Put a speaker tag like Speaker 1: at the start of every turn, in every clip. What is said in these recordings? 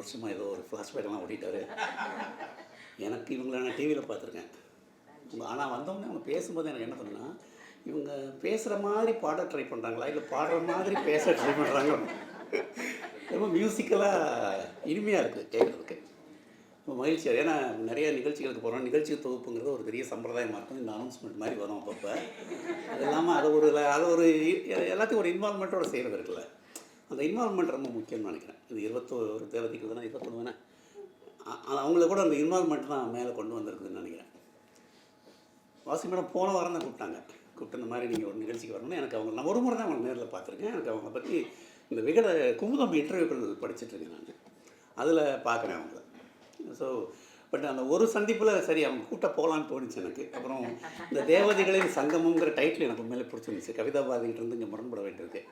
Speaker 1: வருஷமாக ஏதோ ஒரு ஃப்ளாஷ்பேக்கெல்லாம் ஓடிட்டாரு எனக்கு இவங்கள நான் டிவியில் பார்த்துருக்கேன். ஆனால் வந்தவொடனே அவங்க பேசும்போது எனக்கு என்ன பண்ணுன்னா இவங்க பேசுகிற மாதிரி பாட ட்ரை பண்ணுறாங்களா இல்லை பாடுற மாதிரி பேச ட்ரை பண்ணுறாங்க ரொம்ப மியூசிக்கலாக இனிமையாக இருக்குது கேட்குறதுக்கு ரொம்ப மகிழ்ச்சியாக ஏன்னா நிறைய நிகழ்ச்சிகளுக்கு போகிறோம் நிகழ்ச்சி தொகுப்புங்கிறது ஒரு பெரிய சம்பிரதாயமாக இருக்கும். இந்த அனௌன்ஸ்மெண்ட் மாதிரி வரும் அப்பப்போ. அது இல்லாமல் அதை ஒரு அதை ஒரு எல்லாத்தையும் ஒரு இன்வால்மெண்ட்டோட செய்கிறது இருக்குல்ல. அந்த இன்வால்மெண்ட் ரொம்ப முக்கியம்னு நினைக்கிறேன். இது இருபத்தோரு தேவதைக்கு தானே இருபத்தொன்று தானே அது அவங்கள கூட அந்த இன்வால்மெண்ட் தான் மேலே கொண்டு வந்திருக்குதுன்னு நினைக்கிறேன். வாசி மேடம் போன வாரம் தான் கூப்பிட்டாங்க. கூப்பிட்டு இந்த மாதிரி நீங்கள் ஒரு நிகழ்ச்சிக்கு வரணும்னு எனக்கு அவங்க நான் ஒரு முறை தான் அவங்க நேரில் பார்த்துருக்கேன். எனக்கு அவங்க பற்றி இந்த விகட குமுதம் இன்டர்வியூக்கள் படிச்சுட்ருக்கேன் நான். அதில் பார்க்குறேன் அவங்கள. ஸோ பட் அந்த ஒரு சந்திப்பில் சரி அவங்க கூட்ட போகலான்னு தோணுச்சு எனக்கு. அப்புறம் இந்த தேவதைகளின் சங்கமங்கிற டைட்டில் எனக்கு உண்மையிலே பிடிச்சிருந்துச்சு. கவிதா பாரதிகிட்ட இருந்து இங்கே முரண்பட வேண்டியிருக்கு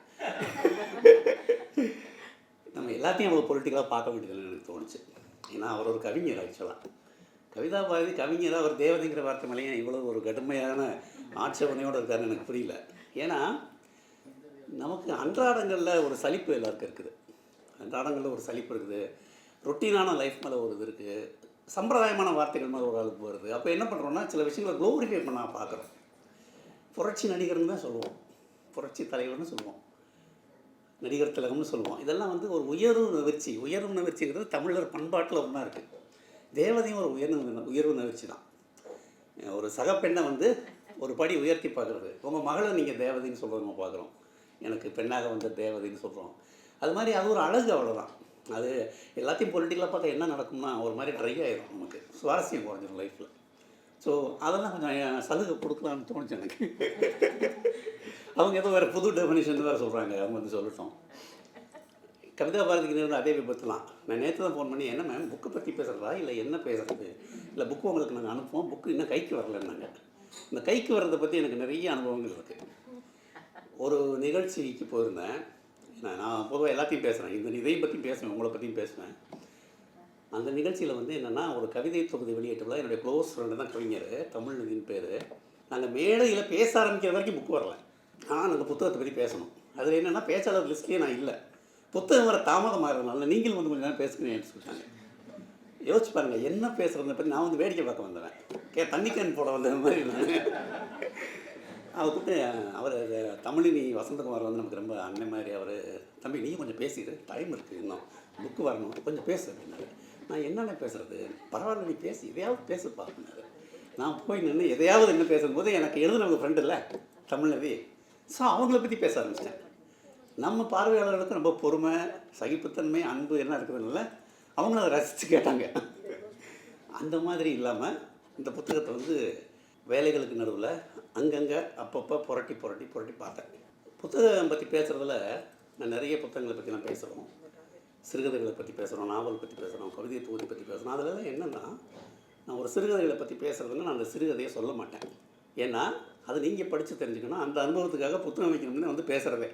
Speaker 1: நம்ம எல்லாத்தையும் அவ்வளோ பொலிட்டிக்கலாக பார்க்க வேண்டியதுன்னு எனக்கு தோணுச்சு. ஏன்னா அவர் ஒரு கவிஞர் ஆக்சுவலாக கவிதா பாரதி கவிஞர் அவர் தேவதைங்கிற வார்த்தை மேலேயே இவ்வளோ ஒரு கடுமையான ஆட்சேபனையோடு இருக்காருன்னு எனக்கு புரியல. ஏன்னா நமக்கு அன்றாடங்களில் ஒரு சலிப்பு எல்லாருக்கும் இருக்குது. அன்றாடங்களில் ஒரு சலிப்பு இருக்குது. ரொட்டீனான லைஃப் மேலே ஒரு இது இருக்குது சம்பிரதாயமான வார்த்தைகள் மாதிரி ஒரு அளவுக்கு வருது. அப்போ என்ன பண்ணுறோன்னா சில விஷயங்களை க்ளோரிஃபை பண்ண பார்க்குறோம். புரட்சி நடிகர்னு தான் சொல்லுவோம். புரட்சி தலைவர்னு சொல்லுவோம். நடிகர் திலகம்னு சொல்லுவோம். இதெல்லாம் வந்து ஒரு உயர்வு நிகழ்ச்சி. உயர்வு நிகழ்ச்சிங்கிறது தமிழர் பண்பாட்டில் ஒன்றா இருக்குது தேவதையும் ஒரு உயர்வு உயர்வு நிகழ்ச்சி தான். ஒரு சகப்பெண்ணை வந்து ஒரு படி உயர்த்தி பார்க்குறது. உங்கள் மகளை நீங்கள் தேவதைன்னு சொல்கிறவங்க பார்க்குறோம். எனக்கு பெண்ணாக வந்த தேவதைன்னு சொல்கிறோம் அது மாதிரி அது ஒரு அழகு அவ்வளோதான் அது எல்லாத்தையும் பொலிட்டிக்கலாக பார்த்தா என்ன நடக்கும்னா ஒரு மாதிரி ட்ரை ஆகிடும் நமக்கு. சுவாரஸ்யம் குறைஞ்சிடும் லைஃப்பில் ஸோ அதெல்லாம் கொஞ்சம் சலுகை கொடுக்கலான்னு தோணுச்சு எனக்கு. அவங்க ஏதோ வேறு புது டெஃபினேஷன் வேறு சொல்கிறாங்க அவங்க வந்து சொல்லட்டும். கவிதா பாரதிக்கு நேர்ந்த அதே விபத்துலாம். நான் நேற்று தான் ஃபோன் பண்ணி என்ன மேம் புக்கை பற்றி பேசுகிறதா இல்லை என்ன பேசுகிறது இல்லை புக்கு உங்களுக்கு நாங்கள் அனுப்புவோம். புக்கு இன்னும் கைக்கு வரலன்னாங்க. இந்த கைக்கு வர்றதை பற்றி எனக்கு நிறைய அனுபவங்கள் இருக்குது ஒரு நிகழ்ச்சிக்கு போயிருந்தேன். நான் நான் பொதுவாக எல்லாத்தையும் பேசுகிறேன் இந்த இதையும் பற்றி பேசுவேன் உங்களை பற்றியும் பேசுவேன். அந்த நிகழ்ச்சியில் வந்து என்னென்னா ஒரு கவிதை தொகுதி வெளியிட்டுள்ள என்னுடைய க்ளோஸ் ஃப்ரெண்டு தான் கவிஞர் தமிழ் நிதின் பேர். நாங்கள் மேடையில் பேச ஆரம்பிக்கிற வரைக்கும் புக்கு வரல. ஆனால் அந்த புத்தகத்தை பற்றி பேசணும். அதில் என்னென்னா பேச்சாளர் லிஸ்ட்லேயே நான் இல்லை. புத்தகம் வர தாமதமாக நீங்கள் வந்து கொஞ்சம் நேரம் பேசுகிறேன்னு சொல்லிட்டாங்க. யோசிச்சு பாருங்கள் என்ன பேசுகிறத பற்றி நான் வந்து வேடிக்கை பார்க்க வந்தேன் கே தண்ணி கேன் போட வந்த மாதிரி இருந்தாங்க அவர் கூப்பிட்டு அவர் தமிழினி வசந்தகுமார் வந்து நமக்கு ரொம்ப அண்ணன் மாதிரி அவர். தம்பி நீ கொஞ்சம் பேசிடு டைம் இருக்குது இன்னும். புக்கு வரணும். கொஞ்சம் பேசு அப்படின்னாரு. நான் என்னென்ன பேசுகிறது பரவாயில்ல நீ பேசி எதையாவது பேசுப்பா அப்படின்னாரு. நான் போய் நின்று எதையாவது என்ன பேசும்போது எனக்கு எழுதுனவங்க ஃப்ரெண்டு இல்லை தமிழ்நதி. ஸோ அவங்கள பற்றி பேச ஆரம்பிச்சிட்டேன். நம்ம பார்வையாளர்களுக்கு ரொம்ப பொறுமை சகிப்புத்தன்மை அன்பு என்ன இருக்குதுல்ல அவங்களும் அதை ரசித்து கேட்டாங்க. அந்த மாதிரி இல்லாமல் இந்த புத்தகத்தை வந்து வேலைகளுக்கு நடுவில் அங்கங்கே அப்பப்போ புரட்டி புரட்டி புரட்டி பார்த்தேன். புத்தகம் பற்றி பேசுகிறதுல நான் நிறைய புத்தகங்களை பற்றி நான் பேசுகிறோம் சிறுகதைகளை பற்றி பேசுகிறோம் நாவல் பற்றி பேசுகிறோம் கவிதை தொகுதி பற்றி பேசுகிறோம் அதில் என்னென்னா நான் ஒரு சிறுகதைகளை பற்றி பேசுகிறதுல நான் அந்த சிறுகதையை சொல்ல மாட்டேன். ஏன்னா அது நீங்கள் படித்து தெரிஞ்சுக்கணும். அந்த அனுபவத்துக்காக புத்தகம் வைக்கணும்னு வந்து பேசுகிறதே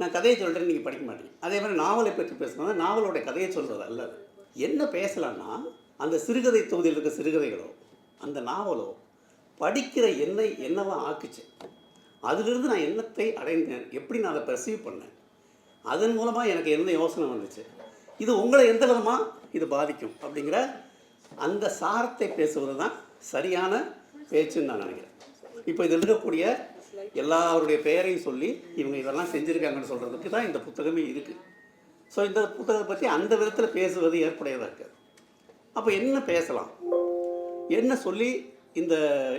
Speaker 1: நான் கதையை சொல்கிறேன் நீங்கள் படிக்க மாட்டீங்க. அதே மாதிரி நாவலை பற்றி பேசணும் நாவலோட கதையை சொல்கிறது அல்லது என்ன பேசலான்னா அந்த சிறுகதை தொகுதியில் இருக்க சிறுகதைகளோ அந்த நாவலோ படிக்கிற என்னை என்னவா ஆக்குச்சு? அதிலிருந்து நான் என்னத்தை அடைந்தேன். எப்படி நான் அதை பெர்சீவ் பண்ணேன்? அதன் மூலமாக எனக்கு என்ன யோசனை வந்துச்சு? இது உங்களை எந்த விதமாக இது பாதிக்கும்? அப்படிங்கிற அந்த சாரத்தை பேசுவது தான் சரியான பேச்சுன்னு நான் நினைக்கிறேன். இப்போ இதில் இருக்கக்கூடிய எல்லாருடைய பெயரையும் சொல்லி இவங்க இதெல்லாம் செஞ்சுருக்காங்கன்னு சொல்கிறதுக்கு தான் இந்த புத்தகமே இருக்குது ஸோ இந்த புத்தகத்தை பற்றி அந்த விதத்தில் பேசுவது ஏற்புடையதாக இருக்குது. அப்போ என்ன பேசலாம்? என்ன சொல்லி இந்த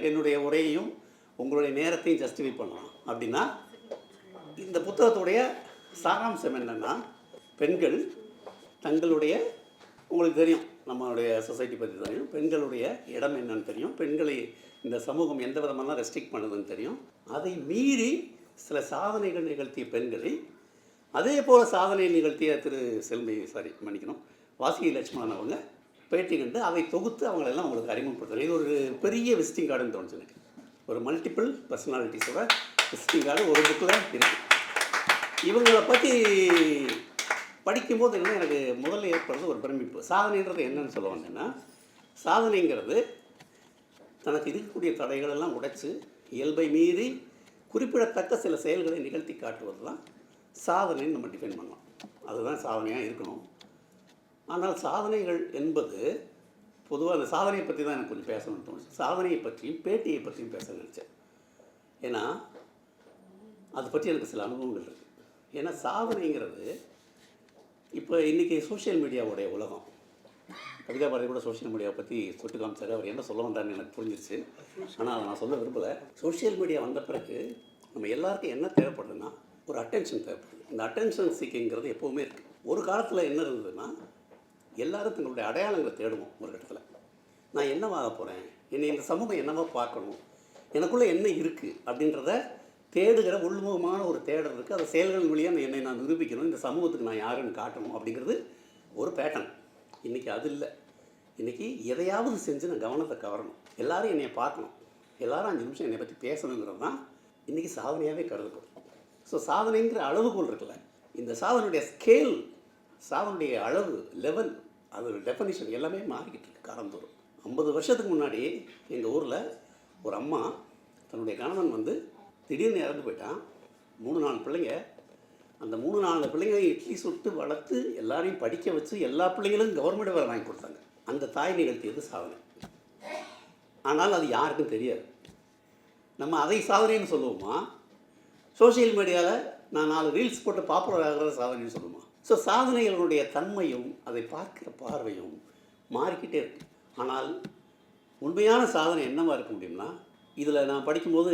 Speaker 1: என்னுடைய உரையையும் உங்களுடைய நேரத்தையும் ஜஸ்டிஃபை பண்ணலாம். அப்படின்னா இந்த புத்தகத்துடைய சாராம்சம் என்னென்னா பெண்கள் தங்களுடைய உங்களுக்கு தெரியும் நம்மளுடைய சொசைட்டி பற்றி தெரியும் பெண்களுடைய இடம் என்னன்னு தெரியும் பெண்களை இந்த சமூகம் எந்த விதமான ரெஸ்ட்ரிக்ட் பண்ணுதுன்னு தெரியும். அதை மீறி சில சாதனைகள் நிகழ்த்திய பெண்களை அதே போல் சாதனை நிகழ்த்திய திரு செல்வி சாரி மன்னிக்கணும் வாசிகை லட்சுமணன் அவங்க பேட்டி கண்டு அதை தொகுத்து அவங்களெல்லாம் அவங்களுக்கு அறிமுகப்படுத்துறேன் இது ஒரு பெரிய விசிட்டிங் கார்டுன்னு தோணுச்சு எனக்கு. ஒரு மல்டிபிள் பர்சனாலிட்டிஸோட விசிட்டிங் கார்டு ஒரு புக்கில் இருக்குது இவங்களை பற்றி படிக்கும்போது என்ன எனக்கு முதல்ல ஏற்படுறது ஒரு பிரமிப்பு. சாதனைன்றது என்னன்னு சொல்லுவாங்கன்னா சாதனைங்கிறது தனக்கு இருக்கக்கூடிய தடைகளெல்லாம் உடைச்சு இயல்பை மீறி குறிப்பிடத்தக்க சில செயல்களை நிகழ்த்தி காட்டுவது தான் சாதனைன்னு நம்ம டிஃபைன் பண்ணலாம். அதுதான் சாதனையாக இருக்கணும். ஆனால் சாதனைகள் என்பது பொதுவாக அந்த சாதனையை பற்றி தான் எனக்கு கொஞ்சம் பேசணும்னு தோணுச்சு. சாதனையை பற்றியும் பேட்டியை பற்றியும் பேச நினச்சேன். ஏன்னா அதை பற்றி எனக்கு சில அனுபவங்கள் இருக்குது ஏன்னா சாதனைங்கிறது இப்போ இன்றைக்கி சோஷியல் மீடியாவுடைய உலகம். கவிதா பாரதி கூட சோஷியல் மீடியாவை பற்றி சொட்டு காமிச்சார். அவர் என்ன சொல்ல வந்தார்னு எனக்கு புரிஞ்சிருச்சு. ஆனால் அதை நான் சொல்ல விரும்பலை. சோஷியல் மீடியா வந்த பிறகு நம்ம எல்லாருக்கும் என்ன தேவைப்படுதுன்னா ஒரு அட்டென்ஷன் தேவைப்படுது. இந்த அட்டென்ஷன் சீக்கிங்கிறது எப்போவுமே இருக்குது ஒரு காலத்தில் என்ன இருந்ததுன்னா எல்லாரும் தங்களுடைய அடையாளங்களை தேடுவோம் ஒரு இடத்துல நான் என்னவாக போகிறேன் என்னை இந்த சமூகம் என்னவா பார்க்கணும்? எனக்குள்ளே என்ன இருக்குது அப்படின்றத தேடுகிற உள்முகமான ஒரு தேடல் இருக்குது அதை செயல்கள் வழியாக என்னை நான் நிரூபிக்கணும். இந்த சமூகத்துக்கு நான் யாருன்னு காட்டணும் அப்படிங்கிறது ஒரு பேட்டர்ன் இன்றைக்கி அது இல்லை. இன்றைக்கி எதையாவது செஞ்சு நான் கவனத்தை கவரணும். எல்லாரும் என்னை பார்க்கணும். எல்லாரும் அஞ்சு நிமிஷம் என்னை பற்றி பேசணுங்கிறது தான் இன்றைக்கி சாதனையாகவே கருதப்படும். ஸோ சாதனைங்கிற அளவுகோல் இருக்குல்ல இந்த சாதனையுடைய ஸ்கேல் சாதனுடைய அளவு லெவல் அதோட டெஃபனிஷன் எல்லாமே மாறிக்கிட்டு இருக்கு காலந்தோறும். ஐம்பது வருஷத்துக்கு முன்னாடி எங்கள் ஊரில் ஒரு அம்மா தன்னுடைய கணவன் வந்து திடீர்னு இறந்து போயிட்டான். மூணு நாலு பிள்ளைங்க. அந்த மூணு நாலு பிள்ளைங்க இட்லி சுட்டு வளர்த்து எல்லாரையும் படிக்க வச்சு எல்லா பிள்ளைங்களும் கவர்மெண்ட் வேலை வாங்கி கொடுத்தாங்க. அந்த தாய் நிகழ்த்தியது சாதனை. ஆனால் அது யாருக்கும் தெரியாது. நம்ம அதை சாதனைன்னு சொல்லுவோமா? சோஷியல் மீடியாவில் நான் நாலு ரீல்ஸ் போட்டு பாப்புலர் ஆகிற சாதனைன்னு சொல்லுவோமா? ஸோ சாதனைகளுடைய தன்மையும் அதை பார்க்கிற பார்வையும் மாறிக்கிட்டே இருக்கு. ஆனால் உண்மையான சாதனை என்னவாக இருக்க முடியும்னா இதில் நான் படிக்கும்போது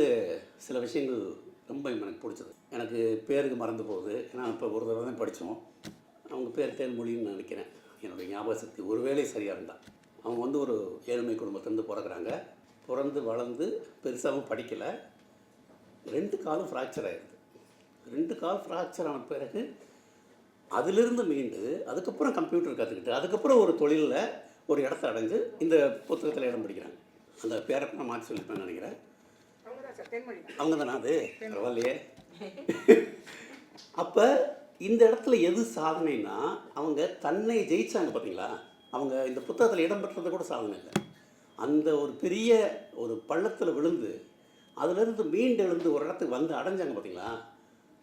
Speaker 1: சில விஷயங்கள் ரொம்ப எனக்கு பிடிச்சது. எனக்கு பேருக்கு மறந்து போகுது. ஏன்னா இப்போ ஒரு தடவை தான் படித்தோம் அவங்க பேர் தேன்மொழின்னு நினைக்கிறேன். என்னுடைய ஞாபக சக்தி ஒருவேளை சரியாக இருந்தால் அவங்க வந்து ஒரு ஏழ்மை குடும்பத்திலேருந்து பிறக்குறாங்க. பிறந்து வளர்ந்து பெருசாகவும் படிக்கலை. ரெண்டு காலும் ஃப்ராக்சர் ஆகிடுது ரெண்டு கால் ஃப்ராக்சர் ஆன பிறகு அதிலிருந்து மீண்டு அதுக்கப்புறம் கம்ப்யூட்டர் கற்றுக்கிட்டு அதுக்கப்புறம் ஒரு தொழிலில் ஒரு இடத்த அடைஞ்சு இந்த புத்தகத்தில் இடம் பிடிக்கிறாங்க. அந்த பேரை நான் மாற்றி சொல்லிப்பேன் நினைக்கிறேன்.
Speaker 2: அவங்க
Speaker 1: அவங்க தானே அது? பரவாயில்லையே. அப்போ இந்த இடத்துல எது சாதனைனா அவங்க தன்னை ஜெயிச்சாங்க பார்த்தீங்களா அவங்க இந்த புத்தகத்தில் இடம் பெற்றது கூட சாதனை இல்லை. அந்த ஒரு பெரிய ஒரு பள்ளத்தில் விழுந்து அதிலிருந்து மீண்டு எழுந்து ஒரு இடத்துக்கு வந்து அடைஞ்சாங்க பார்த்தீங்களா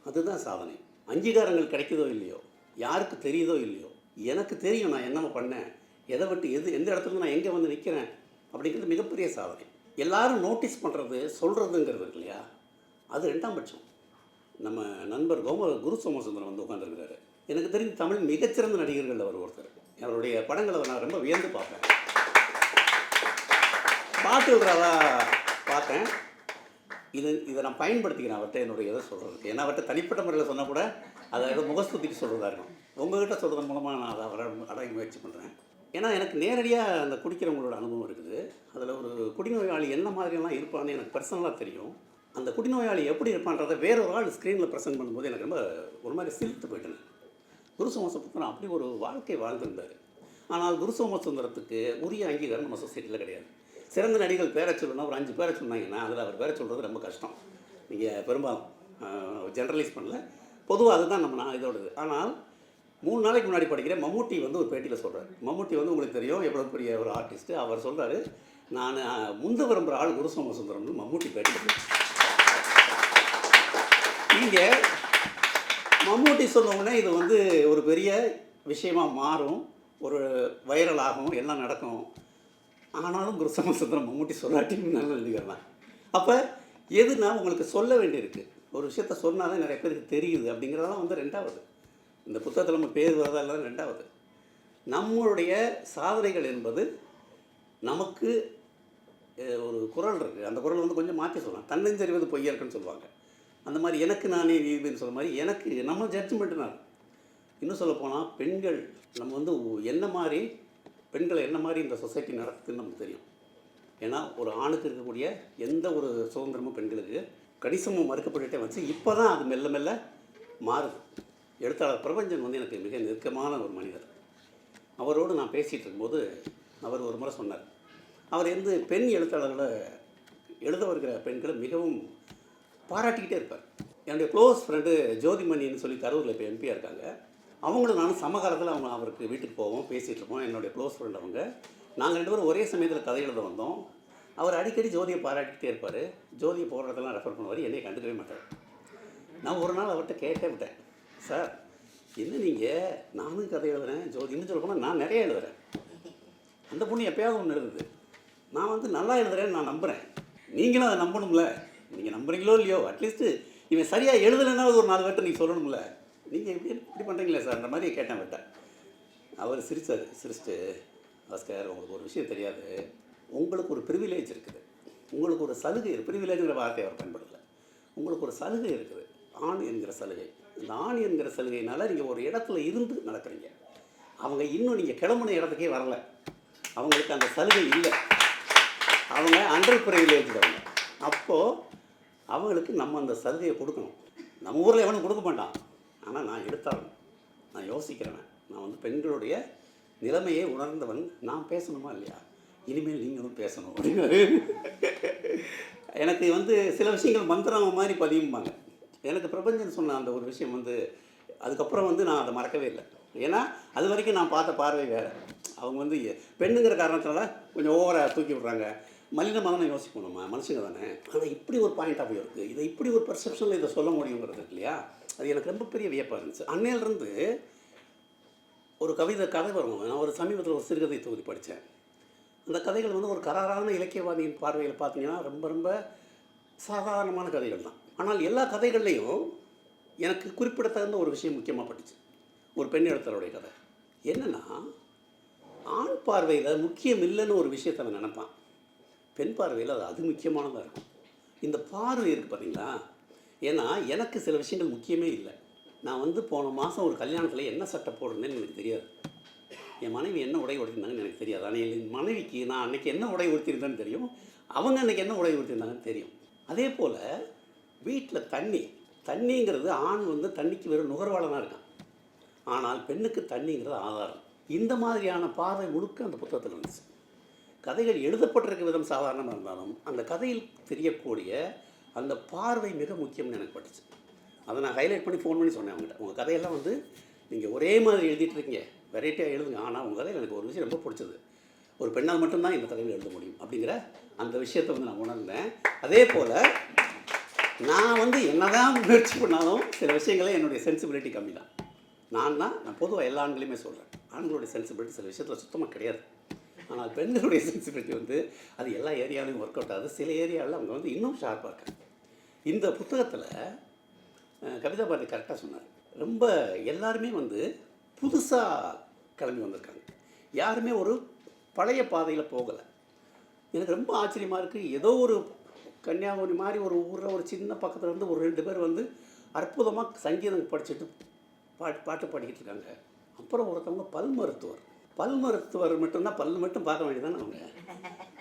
Speaker 1: அதுதான் சாதனை. அங்கீகாரங்கள் கிடைக்குதோ இல்லையோ? யாருக்கு தெரியுதோ இல்லையோ? எனக்கு தெரியும் நான் என்னமோ பண்ணேன் எதை விட்டு எது எந்த இடத்துல நான் எங்கே வந்து நிற்கிறேன் அப்படிங்கிறது மிகப்பெரிய சாதனை. எல்லாரும் நோட்டீஸ் பண்ணுறது சொல்கிறதுங்கிறது இருக்கு இல்லையா? அது ரெண்டாம் பட்சம். நம்ம நண்பர் கோம குரு சோமசுந்தரம் வந்து உட்காந்துருக்கிறாரு எனக்கு தெரிஞ்ச தமிழ் மிகச்சிறந்த நடிகர்கள் அவர் ஒருத்தர். அவருடைய படங்களை நான் ரொம்ப வியந்து பார்ப்பேன். பாட்டு விடுறதா பார்த்தேன் இது இதை நான் பயன்படுத்திக்கிறேன் அவர்கிட்ட என்னுடைய இதை சொல்கிறதுக்கு ஏன்னா அவர்கிட்ட தனிப்பட்ட முறையில் சொன்னால் கூட அதை ஏதோ முகஸ்துதிக்கு சொல்கிறதா இருக்கும் உங்ககிட்ட சொல்கிறது மூலமாக நான் அதை வர அடைய முயற்சி பண்ணுறேன் ஏன்னா எனக்கு நேரடியாக அந்த குடிக்கிறவங்களோட அனுபவம் இருக்குது. அதில் ஒரு குடிநோயாளி என்ன மாதிரியெல்லாம் இருப்பான்னு எனக்கு பர்சனலாக தெரியும். அந்த குடிநோயாளி எப்படி இருப்பான்றதை வேற ஒரு ஆள் ஸ்க்ரீனில் ப்ரெசென்ட் பண்ணும்போது எனக்கு ரொம்ப ஒரு மாதிரி சிரித்து போயிட்டேன். குரு சோமசுந்தரம் அப்படி ஒரு வாழ்க்கை வாழ்ந்திருந்தார். ஆனால் குரு சோமசுந்தரத்துக்கு உரிய அங்கீகாரம் நம்ம சொசைட்டியில் கிடையாது. சிறந்த நடிகர் பேரை சொல்லணும் ஒரு அஞ்சு பேரை சொன்னாங்கன்னா அதில் அவர் பேரை சொல்கிறது ரொம்ப கஷ்டம். நீங்கள் பெரும்பாலும் ஜென்ரலைஸ் பண்ணல. பொதுவாக அதுதான் நம்ம நான் இதோடது. ஆனால் மூணு நாளைக்கு முன்னாடி படிக்கிறேன் மம்முட்டி வந்து ஒரு பேட்டியில் சொல்கிறார் மம்முட்டி வந்து உங்களுக்கு தெரியும் எவ்வளோ பெரிய ஒரு ஆர்டிஸ்ட்டு அவர் சொல்கிறாரு நான் முந்த முந்து விரும்புகிற ஆள் குரு சுந்தரம்னு மம்முட்டி பேட்டி நீங்கள் மம்முட்டி சொன்ன இது வந்து ஒரு பெரிய விஷயமாக மாறும். ஒரு வைரல் ஆகும் எல்லாம் நடக்கும். ஆனாலும் குரு சுந்தரம் மம்முட்டி சொல்லாட்டின்னு நல்ல நடிகர் அப்போ எதுனா உங்களுக்கு சொல்ல வேண்டியிருக்கு? ஒரு விஷயத்த சொன்னாதான் நிறைய பேருக்கு தெரியுது அப்படிங்கிறதெல்லாம் வந்து ரெண்டாவது. இந்த புத்தகத்தில் நம்ம பேர் இல்லை ரெண்டாவது. நம்மளுடைய சாதனைகள் என்பது நமக்கு ஒரு குரல் இருக்குது அந்த குரல் வந்து கொஞ்சம் மாற்றி சொல்லலாம். தன்னஞ்சறிவது பொய்யற்குன்னு சொல்லுவாங்க. அந்த மாதிரி எனக்கு நானே நீதின்னு சொல்ல மாதிரி எனக்கு நம்ம ஜட்ஜ்மெண்ட்டு நான் இன்னும் சொல்லப்போனால் பெண்கள் நம்ம வந்து என்ன மாதிரி பெண்களை என்ன மாதிரி இந்த சொசைட்டி நடத்துதுன்னு நமக்கு தெரியும். ஏன்னா ஒரு ஆணுக்கு இருக்கக்கூடிய எந்த ஒரு சுதந்திரமும் பெண்களுக்கு கணிசமும் மறுக்கப்பட்டுட்டே வந்துச்சு. இப்போ தான் அது மெல்ல மெல்ல மாறுது. எழுத்தாளர் பிரபஞ்சன் வந்து எனக்கு மிக நெருக்கமான ஒரு மனிதர். அவரோடு நான் பேசிகிட்டு இருக்கும்போது அவர் ஒரு முறை சொன்னார். அவர் வந்து பெண் எழுத்தாளர்களை எழுத வருகிற பெண்களை மிகவும் பாராட்டிக்கிட்டே இருப்பார். என்னுடைய க்ளோஸ் ஃப்ரெண்டு ஜோதிமணின்னு சொல்லி கரூரில் இப்போ எம்பியாக இருக்காங்க. அவங்களும் நானும் சமகாலத்தில் அவங்க அவருக்கு வீட்டுக்கு போவோம் பேசிகிட்டு இருப்போம். என்னுடைய க்ளோஸ் ஃப்ரெண்ட் அவங்க. நாங்கள் ரெண்டு பேரும் ஒரே சமயத்தில் கதை எழுத வந்தோம். அவர் அடிக்கடி ஜோதியை பாராட்டிக்கிட்டே இருப்பார். ஜோதியை போடுறதெல்லாம் ரெஃபர் பண்ணுவார். என்னையை கண்டுக்கவே மாட்டார். நான் ஒரு நாள் அவர்கிட்ட கேட்டே விட்டேன். சார் என்ன நீங்கள் நானும் கதை எழுதுறேன். ஜோதி இன்னும் சொல்ல போனால் நான் நிறைய எழுதுறேன். அந்த பொண்ணு எப்பயாவது ஒன்று எழுதுது. நான் வந்து நல்லா எழுதுறேன்னு நான் நம்புகிறேன் நீங்களும் அதை நம்பணும்ல. நீங்கள் நம்புறீங்களோ இல்லையோ அட்லீஸ்ட்டு இவன் சரியாக எழுதலைன்னா ஒரு நாலு பேர்ட்ட நீங்கள் சொல்லணும்ல. நீங்கள் எப்படி இப்படி பண்ணுறீங்களே சார்? அந்த மாதிரி கேட்டேன் விட்டேன் அவர் சிரித்தார் சிரிச்சிட்டு பாஸ்கர் உங்களுக்கு ஒரு விஷயம் தெரியாது. உங்களுக்கு ஒரு ப்ரிவிலேஜ் இருக்குது. உங்களுக்கு ஒரு சலுகை ப்ரிவிலேஜ்ங்கிற வார்த்தையை அவர் பயன்படுத்தலை. உங்களுக்கு ஒரு சலுகை இருக்குது. ஆண் என்கிற சலுகை. இந்த ஆண் என்கிற சலுகையினால் நீங்கள் ஒரு இடத்துல இருந்து நடக்கிறீங்க. அவங்க இன்னும் நீங்கள் கிளம்புன இடத்துக்கே வரல. அவங்களுக்கு அந்த சலுகை இல்லை. அவங்க அண்டர் ப்ரிவிலேஜ்டவங்க அப்போது அவங்களுக்கு நம்ம அந்த சலுகையை கொடுக்கணும். நம்ம ஊரில் எவனும் கொடுக்க மாட்டான். ஆனால் நான் எடுத்தாலும் நான் யோசிக்கிறேன். நான் வந்து பெண்களுடைய நிலைமையை உணர்ந்தவன். நான் பேசணுமா இல்லையா? இனிமேல் நீங்களும் பேசணும் அப்படின்னாரு. எனக்கு வந்து சில விஷயங்கள் மந்திரம் மாதிரி பதியும்பாங்க. எனக்கு பிரபஞ்சன் சொன்ன அந்த ஒரு விஷயம் வந்து அதுக்கப்புறம் வந்து நான் அதை மறக்கவே இல்லை. ஏன்னா அது வரைக்கும் நான் பார்த்த பார்வை வேறு. அவங்க வந்து பெண்ணுங்கிற காரணத்தினால கொஞ்சம் ஓவராக தூக்கி விடுறாங்க. மலினமாக தானே யோசிப்போம் நம்ம மனுஷங்க தானே. ஆனால் இப்படி ஒரு பாயிண்ட் ஆஃப் வியூ இருக்குது இதை இப்படி ஒரு பர்செப்ஷனில் இதை சொல்ல முடியுங்கிறது இல்லையா? அது எனக்கு ரொம்ப பெரிய வியப்பாக இருந்துச்சு. அன்னையிலிருந்து ஒரு கவிதை கதை வரும் நான் ஒரு சமீபத்தில் ஒரு சிறுகதை தொகுதி படித்தேன். அந்த கதைகள் வந்து ஒரு கராரான இலக்கியவாதியின் பார்வையில் பார்த்தீங்கன்னா ரொம்ப ரொம்ப சாதாரணமான கதைகள் தான். ஆனால் எல்லா கதைகள்லையும் எனக்கு குறிப்பிடத்தகுந்த ஒரு விஷயம் முக்கியமாக பட்டுச்சு. ஒரு பெண் எழுத்தருடைய கதை. என்னென்னா ஆண் பார்வையில் முக்கியம் இல்லைன்னு ஒரு விஷயத்தை அவன் நினப்பான். பெண் பார்வையில் அது அது முக்கியமானதாக இருக்கும். இந்த பார்வை இருக்குது பார்த்தீங்களா ஏன்னா எனக்கு சில விஷயங்கள் முக்கியமே இல்லை. நான் வந்து போன மாதம் ஒரு கல்யாணத்தில் என்ன சட்டை போடுறேன்னு எனக்கு தெரியாது. என் மனைவி என்ன உடை உடுத்திருந்தாங்கன்னு எனக்கு தெரியாது. ஆனால் என் மனைவிக்கு நான் அன்றைக்கி என்ன உடை உடுத்திருந்தேன்னு தெரியும். அவங்க அன்றைக்கி என்ன உடை உடுத்திருந்தாங்கன்னு தெரியும். அதே போல் வீட்டில் தண்ணி தண்ணிங்கிறது ஆண் வந்து தண்ணிக்கு வெறும் நுகர்வாளனாக இருக்கான். ஆனால் பெண்ணுக்கு தண்ணிங்கிறது ஆதாரம். இந்த மாதிரியான பார்வை முழுக்க அந்த புத்தகத்தில் இருந்துச்சு கதைகள் எழுதப்பட்டிருக்க விதம் சாதாரணமாக இருந்தாலும் அந்த கதையில் தெரியக்கூடிய அந்த பார்வை மிக முக்கியம்னு எனக்கு பட்டுச்சு. அதை நான் ஹைலைட் பண்ணி ஃபோன் பண்ணி சொன்னேன் அவங்ககிட்ட. உங்கள் கதையெல்லாம் வந்து நீங்கள் ஒரே மாதிரி எழுதிட்டு இருக்கீங்க. வெரைட்டியாக எழுதுங்க. ஆனால் உங்கள் எனக்கு ஒரு விஷயம் ரொம்ப பிடிச்சது. ஒரு பெண்ணால் மட்டும்தான் இந்த கதையில் எழுத முடியும் அப்படிங்கிற அந்த விஷயத்தை வந்து நான் உணர்ந்தேன். அதே போல் நான் வந்து என்னதான் முயற்சி பண்ணாலும் சில விஷயங்களே என்னுடைய சென்சிபிலிட்டி கம்மி தான் நான் தான் நான் பொதுவாக எல்லா ஆண்களையுமே சொல்கிறேன் ஆண்களுடைய சென்சிபிலிட்டி சில விஷயத்தில் சுத்தமாக கிடையாது. ஆனால் பெண்களுடைய சென்சிபிலிட்டி வந்து அது எல்லா ஏரியாவிலையும் ஒர்க் அவுட் ஆகுது. சில ஏரியாவில் அவங்க வந்து இன்னும் ஷார்ப்பாக இருக்காங்க. இந்த புத்தகத்தில் கவிதா பாரதி கரெக்டாக சொன்னார். ரொம்ப எல்லாருமே வந்து புதுசாக கிளம்பி வந்திருக்காங்க. யாருமே ஒரு பழைய பாதையில் போகலை. எனக்கு ரொம்ப ஆச்சரியமாக இருக்குது ஏதோ ஒரு கன்னியாகுமரி மாதிரி ஒரு ஊரில் ஒரு சின்ன பக்கத்தில் இருந்து ஒரு ரெண்டு பேர் வந்து அற்புதமாக சங்கீதம் படிச்சுட்டு பாட்டு பாட்டு பாடிக்கிட்டு இருக்காங்க. அப்புறம் ஒருத்தவங்க பல் மருத்துவர். பல் மருத்துவர் மட்டும்தான் பல் மட்டும் பார்க்க வேண்டியதானே அவங்க?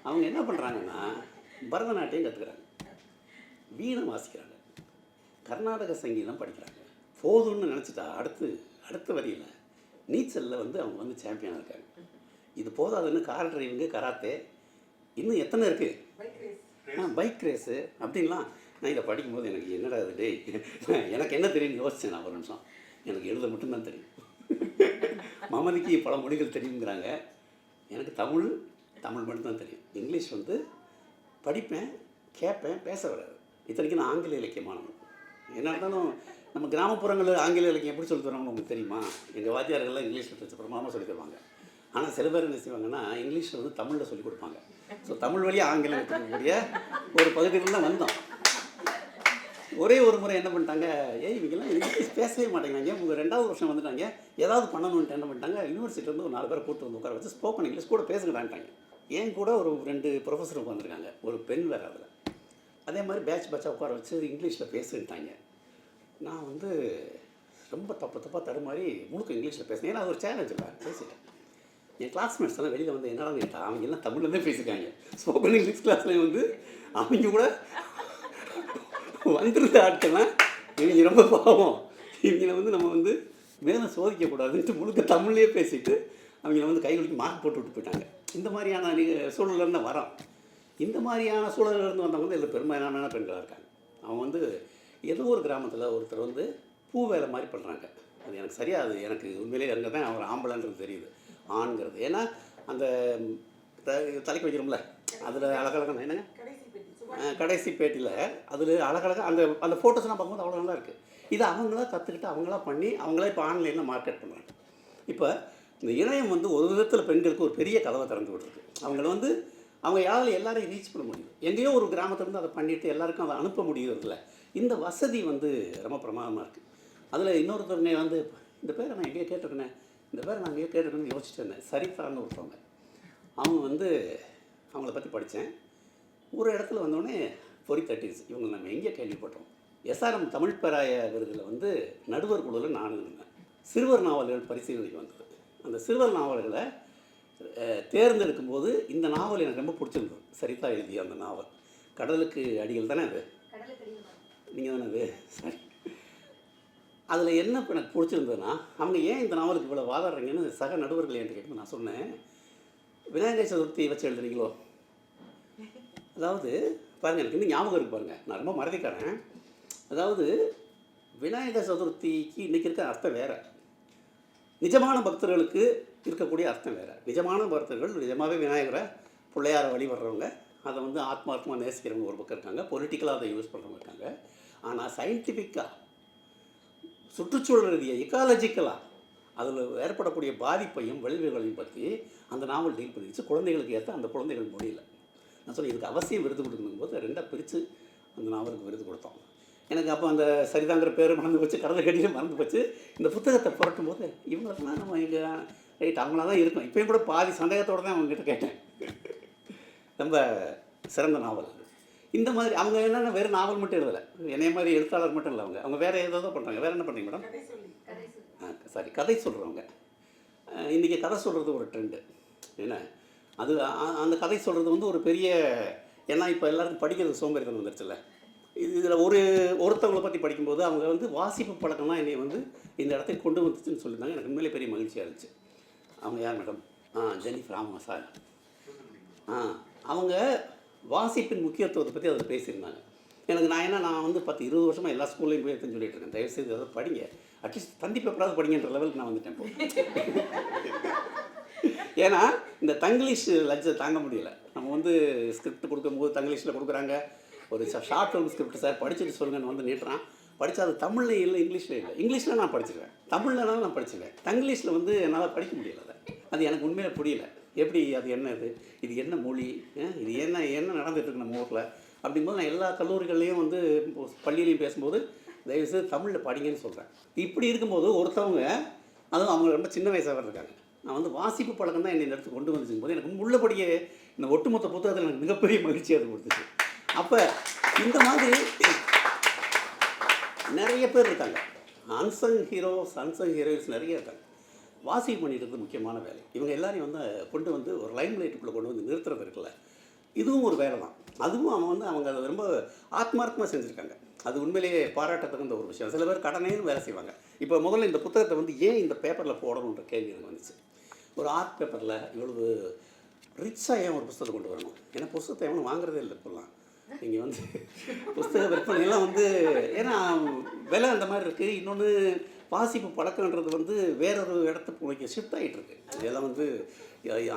Speaker 1: அவங்க என்ன பண்ணுறாங்கன்னா பரதநாட்டியம் கற்றுக்குறாங்க வீணை வாசிக்கிறாங்க. கர்நாடக சங்கீதம் படிக்கிறாங்க. போதும்னு நினச்சிட்டா அடுத்து அடுத்த வரியில் நீச்சலில் வந்து அவங்க வந்து சாம்பியனாக இருக்காங்க. இது போதாதுன்னு கார் டிரைவிங்கு கராத்தே இன்னும் எத்தனை இருக்குது ஆ பைக் ரேஸு அப்படின்லாம் நான் இதை படிக்கும்போது எனக்கு என்னடா இது டேய்? எனக்கு என்ன தெரியும்னு யோசிச்சேன் நான் ஒரு நிமிஷம். எனக்கு எழுத மட்டும்தான் தெரியும். மமதிக்கு பல மொழிகள் தெரியுங்கிறாங்க எனக்கு தமிழ் தமிழ் மட்டும்தான் தெரியும். இங்கிலீஷ் வந்து படிப்பேன் கேட்பேன் பேச வராது. இத்தனைக்கும் நான் ஆங்கில இலக்கியமானவன். என்ன இருந்தாலும் நம்ம கிராமப்புறங்களில் ஆங்கில இலக்கியம் எப்படி சொல்லி தருவாங்கன்னு உங்களுக்கு தெரியுமா? எங்கள் வாத்தியார்கள்லாம் இங்கிலீஷ் லிட்ரேச்சர் பிரமாதமாக சொல்லி தருவாங்க. ஆனால் சில பேர் என்ன செய்வாங்கன்னா இங்கிலீஷில் வந்து தமிழில் சொல்லி கொடுப்பாங்க. ஸோ தமிழ் வழியாக ஆங்கிலம் கற்றுக்கக்கூடிய ஒரு பகுதியில் தான் வந்தோம். ஒரே ஒரு முறை என்ன பண்ணிட்டாங்க ஏய் இவங்கெல்லாம் இங்கிலீஷ் பேசவே மாட்டேங்கிறாங்க. உங்கள் ரெண்டாவது வருஷம் வந்துட்டாங்க. ஏதாவது பண்ணணும்ட்டு என்ன பண்ணிட்டாங்க யூனிவர்சிட்டிலேருந்து ஒரு நாலு பேர் கூட்டு வந்து உட்கார வச்சு ஸ்போக்கன் இங்கிலீஷ் கூட பேசுகிறான்ட்டாங்க ஏன் கூட ஒரு ரெண்டு ப்ரொஃபஸர் உட்காந்துருக்காங்க ஒரு பெண் வேறு அதில். அதே மாதிரி பேட்ச் பேட்சாக உட்கார வச்சு இங்கிலீஷில் பேசுன்ட்டாங்க. நான் வந்து ரொம்ப தப்பு தப்பாக தடுமாறி முழுக்க இங்கிலீஷில் பேசினேன். ஏன்னா அது ஒரு சேலஞ்ச் இல்லை. பேசிட்டேன். என் கிளாஸ்மேட்ஸ் எல்லாம் வெளியில் வந்து என்னடா அவங்க எல்லாம் தமிழ்லேருந்தே பேசியிருக்காங்க. ஸ்போக்கன் இங்கிலீஷ் கிளாஸ்லேயும் வந்து அவங்க கூட வந்திருந்த ஆட்கள்லாம் இவங்க ரொம்ப பாவம். இவங்களை வந்து நம்ம வந்து மேலே சோதிக்கக்கூடாதுன்ட்டு முழுக்க தமிழ்லேயே பேசிட்டு அவங்கள வந்து கைகளுக்கு மார்க் போட்டு விட்டு போயிட்டாங்க. இந்த மாதிரியான நிக- சூழல்ல வரோம் இந்த மாதிரியான சூழல்ல இருந்து வந்தவங்க வந்து இதில் பெரும்பாலான பெண்களாக இருக்காங்க. அவங்க வந்து ஏதோ ஒரு கிராமத்தில் ஒருத்தர் வந்து பூ வேலை மாதிரி பண்ணுறாங்க அது எனக்கு சரியாக அது எனக்கு உண்மையிலேயே அங்கே தான் அவர் ஆம்பளைன்றது தெரியுது. ஆண்கிறது. ஏன்னா அந்த த- தலைக்கு வைக்கிறோம்ல அதில் அழகழகான என்னங்க
Speaker 2: கடைசி
Speaker 1: பேட்டியில் அதில் அழகழகாக அந்த அந்த ஃபோட்டோஸ்லாம் பார்க்கும்போது அவ்வளோ நல்லா இருக்குது இதை அவங்களா கற்றுக்கிட்டு அவங்களா பண்ணி அவங்களே இப்போ ஆன்லைனில் மார்க்கெட் பண்ணுறாங்க இப்போ இந்த இணையம் வந்து ஒரு விதத்தில் பெண்களுக்கு ஒரு பெரிய கதவை திறந்து விட்டுருக்கு. அவங்கள வந்து அவங்க யாரால எல்லாரையும் ரீச் பண்ண முடியும். எங்கேயோ ஒரு கிராமத்துலேருந்து அதை பண்ணிவிட்டு எல்லாருக்கும் அதை அனுப்ப முடியறதில்ல. இந்த வசதி வந்து ரொம்ப பிரமாதமாக இருக்குது அதில் இன்னொருத்தவங்க வந்து இந்த பேரை நான் எங்கேயோ கேட்டிருக்கேன் இந்த பேரை நான் எங்கேயோ கேட்டிருக்கேன்னு யோசிச்சுட்டு இருந்தேன். சரிதான்னு ஒருத்தவங்க. அவங்க வந்து அவங்கள பற்றி படித்தேன் ஒரு இடத்துல வந்தோடனே பொறி தட்டிடுச்சு இவங்க நம்ம எங்கேயோ கேள்விப்பட்டோம். எஸ்ஆர்எம் தமிழ் பேராய விருதில் வந்து நடுவர் குழுவில் நான் இருந்தேன். சிறுவர் நாவல்கள் பரிசீலனைக்கு வந்தது. அந்த சிறுவர் நாவல்களை தேர்ந்தெடுக்கும் போது இந்த நாவல் எனக்கு ரொம்ப பிடிச்சிருந்தது. சரிதா எழுதிய அந்த நாவல். கடலுக்கு அடிகள் தானே அது? நீங்கள் தானே சாரி. அதில் என்ன இப்போ எனக்கு பிடிச்சிருந்ததுன்னா அவங்க ஏன் இந்த நாவலுக்கு இவ்வளோ வாதாடுறீங்கன்னு சக நடுவர்கள் என்கிட்ட கேட்கும்போது நான் சொன்னேன். விநாயகர் சதுர்த்தி வச்சு எழுதுறீங்களோ? அதாவது பாருங்கள் எனக்கு இன்னும் ஞாபகம் இருக்கு பாருங்கள் நான் ரொம்ப மறதிக்காரன். அதாவது விநாயகர் சதுர்த்திக்கு இன்றைக்கி இருக்க அர்த்தம் வேறு. நிஜமான பக்தர்களுக்கு இருக்கக்கூடிய அர்த்தம் வேறு. நிஜமான பக்தர்கள் நிஜமாகவே விநாயகரை பிள்ளையாரை வழிபடுறவங்க அதை வந்து ஆத்மார்த்தமாக நேசிக்கிறவங்க ஒரு பக்கம் இருக்காங்க பொலிட்டிக்கலாக அதை யூஸ் பண்ணுறவங்க இருக்காங்க. ஆனால் சயின்டிஃபிக்காக சுற்றுச்சூழல் ரீதியாக எக்காலஜிக்கலாக அதில் ஏற்படக்கூடிய பாதிப்பையும் விளைவுகளையும் பற்றி அந்த நாவல் டீல் பண்ணிடுச்சு குழந்தைகளுக்கு ஏற்ற அந்த குழந்தைகள் மொழியில். நான் சொல்லி இதுக்கு அவசியம் விருது கொடுக்கணும் போது ரெண்டாக பிரித்து அந்த நாவலுக்கு விருது கொடுத்தோம். எனக்கு அப்போ அந்த சரிதாங்கிற பேர் மறந்து போச்சு கடலை கட்டியில் மறந்து போச்சு. இந்த புத்தகத்தை புரட்டும் போது இவங்களுக்குலாம் நம்ம இங்கே ரைட் அவங்களா தான் இருக்கும் இப்போயும் கூட பாதி சந்தேகத்தோடு தான் அவங்ககிட்ட கேட்டேன். ரொம்ப சிறந்த நாவல் அது. இந்த மாதிரி அவங்க என்னென்ன வெறும் நாவல் மட்டும் எழுதலை. என்னைய மாதிரி எழுத்தாளர் மட்டும் இல்லை அவங்க. அவங்க வேறு ஏதோ பண்ணுறாங்க வேறு என்ன பண்ணுறீங்க மேடம்
Speaker 2: கதை சொல்லி.
Speaker 1: சாரி கதை சொல்கிறவங்க இன்றைக்கி கதை சொல்கிறது ஒரு ட்ரெண்டு என்ன? அது அந்த கதை சொல்கிறது வந்து ஒரு பெரிய ஏன்னா இப்போ எல்லாருக்கும் படிக்கிறது சோம்பேறித்தனம் வந்துருச்சுல்ல. இது இதில் ஒரு ஒருத்தவங்களை பற்றி படிக்கும்போது அவங்க வந்து வாசிப்பு பழக்கம் தான் என்னை வந்து இந்த இடத்துக்கு கொண்டு வந்துச்சுன்னு சொல்லியிருந்தாங்க. எனக்கு உண்மையிலே பெரிய மகிழ்ச்சியாக இருந்துச்சு. அவங்க யார் மேடம் ஆ ஜெனிஃபர். ஆமாம் சார். ஆ அவங்க வாசிப்பின் முக்கியத்துவத்தை பற்றி அதில் பேசியிருந்தாங்க. எனக்கு நான் என்ன நான் வந்து பத்து இருபது வருஷமாக எல்லா ஸ்கூல்லையும் போய் எடுத்துன்னு சொல்லிட்டு இருக்கேன். தயவுசெய்து அதை படிங்க. அட்லீஸ்ட் தந்தி பேப்பராவது படிங்கன்ற லெவலுக்கு நான் வந்துட்டேன் ஏன்னா இந்த தங்கிலீஷ் லஜ்ஜை தாங்க முடியல. நம்ம வந்து ஸ்கிரிப்ட் கொடுக்கும்போது தங்கிலீஷில் கொடுக்குறாங்க. ஒரு ஷார்ட் ஃபிலிம் ஸ்கிரிப்ட் சார் படிச்சுட்டு சொல்லுங்கன்னு வந்து நீட்டுறான். படித்தா அது தமிழ்லையும் இல்லை இங்கிலீஷில் இல்லை. இங்கிலீஷில் நான் படிச்சிருவேன். தமிழ்லனாலும் நான் படிச்சிருவேன். தங்கிலீஷில் வந்து என்னால் படிக்க முடியல அதை. அது எனக்கு உண்மையில புரியல. எப்படி அது என்ன இது? இது என்ன மொழி? இது என்ன என்ன நடந்துகிட்ருக்கு நம்ம ஊரில்? அப்படிங்கும்போது நான் எல்லா கல்லூரிகள்லேயும் வந்து பள்ளியிலையும் பேசும்போது தயவுசெய்து தமிழில் படிங்கன்னு சொல்கிறேன் இப்படி இருக்கும்போது ஒருத்தவங்க அதுவும் அவங்க ரொம்ப சின்ன வயசாக இருக்காங்க. நான் வந்து வாசிப்பு பழக்கம் தான் என்னை இந்த இடத்துக்கு கொண்டு வந்துச்சுங்க போது எனக்கு உள்ளபடியே இந்த ஒட்டுமொத்த புத்தகத்தில் எனக்கு மிகப்பெரிய மகிழ்ச்சி அது கொடுத்துச்சு. அப்போ இந்த மாதிரி நிறைய பேர் இருக்காங்க. அன்சங் ஹீரோஸ் அன்சங் ஹீரோயின்ஸ் நிறைய இருக்காங்க. வாசிப்பு பண்ணிட்டு முக்கியமான வேலை. இவங்க எல்லாரையும் வந்து கொண்டு வந்து ஒரு லைன் லைட்டுக்குள்ளே கொண்டு வந்து நிறுத்துறது இருக்குல்ல. இதுவும் ஒரு வேலை தான். அதுவும் அவன் வந்து அவங்க அதை ரொம்ப ஆத்மார்த்தமாக செஞ்சுருக்காங்க. அது உண்மையிலேயே பாராட்டத்தகுந்த ஒரு விஷயம். சில பேர் கடனேன்னு வேலை செய்வாங்க. இப்போ முதல்ல இந்த புத்தகத்தை வந்து ஏன் இந்த பேப்பரில் போடணுன்ற கேள்வி எனக்கு வந்துச்சு. ஒரு ஆர்ட் பேப்பரில் இவ்வளவு ரிச்சாக ஏன் ஒரு புத்தகத்தை கொண்டு வரணும்? ஏன்னா புத்தகத்தை எவனும் வாங்குறதே இல்லை இப்போல்லாம். நீங்கள் வந்து புஸ்தக விற்பனையெல்லாம் வந்து ஏன்னா விலை அந்த மாதிரி இருக்குது இன்னொன்று வாசிப்பு பழக்கன்றது வந்து வேறொரு இடத்துக்கு நோக்கி ஷிஃப்ட் ஆகிட்டு இருக்கு இதெல்லாம் வந்து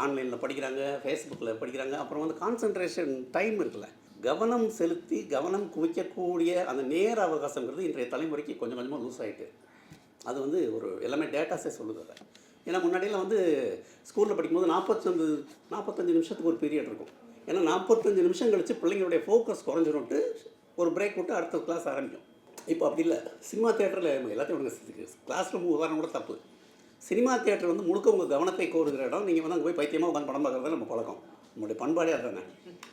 Speaker 1: ஆன்லைனில் படிக்கிறாங்க ஃபேஸ்புக்கில் படிக்கிறாங்க. அப்புறம் வந்து கான்சன்ட்ரேஷன் டைம் இருக்குல்ல. கவனம் செலுத்தி கவனம் குவிக்கக்கூடிய அந்த நேர அவகாசங்கிறது இன்றைய தலைமுறைக்கு கொஞ்சம் கொஞ்சமாக லூஸ் ஆகிட்டு அது வந்து ஒரு எல்லாமே டேட்டாஸே சொல்லுது அதை. ஏன்னா முன்னாடியெல்லாம் வந்து ஸ்கூலில் படிக்கும்போது நாற்பத்தஞ்சு நாற்பத்தஞ்சு நிமிஷத்துக்கு ஒரு பீரியட் இருக்கும். ஏன்னா நாற்பத்தஞ்சு நிமிஷம் கழித்து பிள்ளைங்களுடைய ஃபோக்கஸ் குறைஞ்சிரும்ட்டு ஒரு பிரேக் விட்டு அடுத்த கிளாஸ் ஆரம்பிக்கும். இப்போ அப்படி இல்லை. சினிமா தேட்டரில் எல்லாத்தையும் விடுங்க கிளாஸ் ரூம் உதாரணம் கூட தப்பு. சினிமா தேட்டர் வந்து முழுக்க உங்கள் கவனத்தை கோருகிற இடம். நீங்கள் வந்து அங்கே போய் பைத்தியமாக உட்காந்து படம் பார்க்குறது நம்ம பழக்கம். நம்மளுடைய பண்பாடே அதுதானே.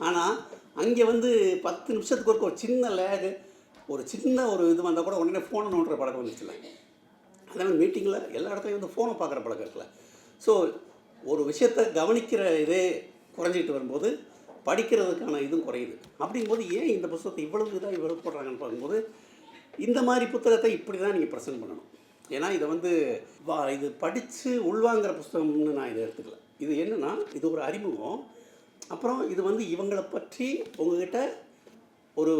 Speaker 1: ஆனால் அங்கே வந்து பத்து நிமிஷத்துக்கு ஒருக்க ஒரு சின்ன லேகு ஒரு சின்ன ஒரு இது வந்தால் கூட உடனே ஃபோனை நோண்டுற பழக்கம் வந்துச்சுல அதே மாதிரி மீட்டிங்கில் எல்லா இடத்துலையும் வந்து ஃபோனை பார்க்குற பழக்கம் இருக்குல்ல? ஸோ ஒரு விஷயத்தை கவனிக்கிற இதே குறைஞ்சிக்கிட்டு வரும்போது படிக்கிறதுக்கான இதுவும் குறையுது. அப்படிங்கும்போது ஏன் இந்த புத்தகத்தை இவ்வளவு இதாக இவ்வளவு போடுறாங்கன்னு பார்க்கும்போது இந்த மாதிரி புத்தகத்தை இப்படி தான் நீங்கள் ப்ரெசென்ட் பண்ணணும். ஏன்னா இதை வந்து வா இது படித்து உள்வாங்கிற புஸ்தகம்னு நான் இதை எடுத்துக்கல. இது என்னென்னா இது ஒரு அறிமுகம். அப்புறம் இது வந்து இவங்களை பற்றி உங்ககிட்ட ஒரு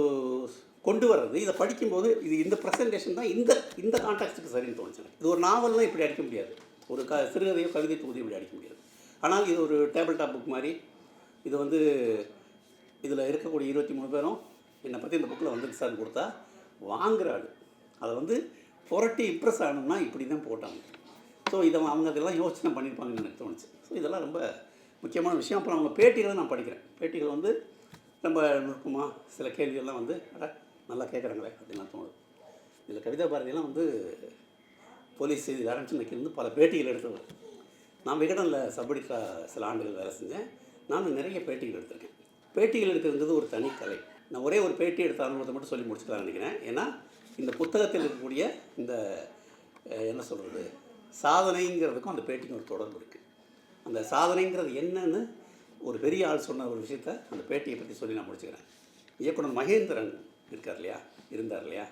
Speaker 1: கொண்டு வர்றது இதை படிக்கும்போது இது இந்த ப்ரெசன்டேஷன் தான் இந்த இந்த கான்டாக்ட்டுக்கு சரின்னு தோணுச்சு இது ஒரு நாவல்லாம் இப்படி அடிக்க முடியாது. ஒரு க சிறுகதையோ கவிதை தொகுதியோ இப்படி அடிக்க முடியாது. ஆனால் இது ஒரு டேபிள் டாப் புக் மாதிரி இது வந்து இதில் இருக்கக்கூடிய இருபத்தி மூணு பேரும் என்னை பற்றி இந்த புக்கில் வந்துருக்கு சார் கொடுத்தா வாங்குற ஆள் அதை வந்து புரட்டி இம்ப்ரெஸ் ஆகணும்னா இப்படி தான் போட்டாங்க. ஸோ இதை அவங்க அதெல்லாம் யோசனை பண்ணியிருப்பாங்கன்னு எனக்கு தோணுச்சு. ஸோ இதெல்லாம் ரொம்ப முக்கியமான விஷயம். அப்புறம் அவங்க பேட்டிகளை நான் படிக்கிறேன். பேட்டிகள் வந்து ரொம்ப நுட்பமாக சில கேள்விகள்லாம் வந்து அட நல்லா கேட்குறாங்களே அப்படின்லாம் தோணுது. இதில் கவிதா பாரதியெல்லாம் வந்து போலீஸ் செய்தியாளர்னு ஆரம்பிச்சு நிற்கிறது பல பேட்டிகள் எடுத்தவர். நான் விகடனில் சப்படிக்கா சில ஆண்டுகள் வேலை செஞ்சேன். நான் நிறைய பேட்டிகள் எடுத்திருக்கேன். பேட்டிகள் எடுக்கிறது ஒரு தனி கலை. நான் ஒரே ஒரு பேட்டி எடுத்த அனுபவத்தை மட்டும் சொல்லி முடிச்சுக்கலாம்னு நினைக்கிறேன். ஏன்னா இந்த புத்தகத்தில் இருக்கக்கூடிய இந்த என்ன சொல்கிறது சாதனைங்கிறதுக்கும் அந்த பேட்டிக்கும் ஒரு தொடர்பு இருக்குது அந்த சாதனைங்கிறது என்னன்னு ஒரு பெரிய ஆள் சொன்ன ஒரு விஷயத்த அந்த பேட்டியை பற்றி சொல்லி நான் முடிச்சுக்கிறேன். இயக்குனர் மகேந்திரன் இருக்கார் இல்லையா? இருந்தார் இல்லையா?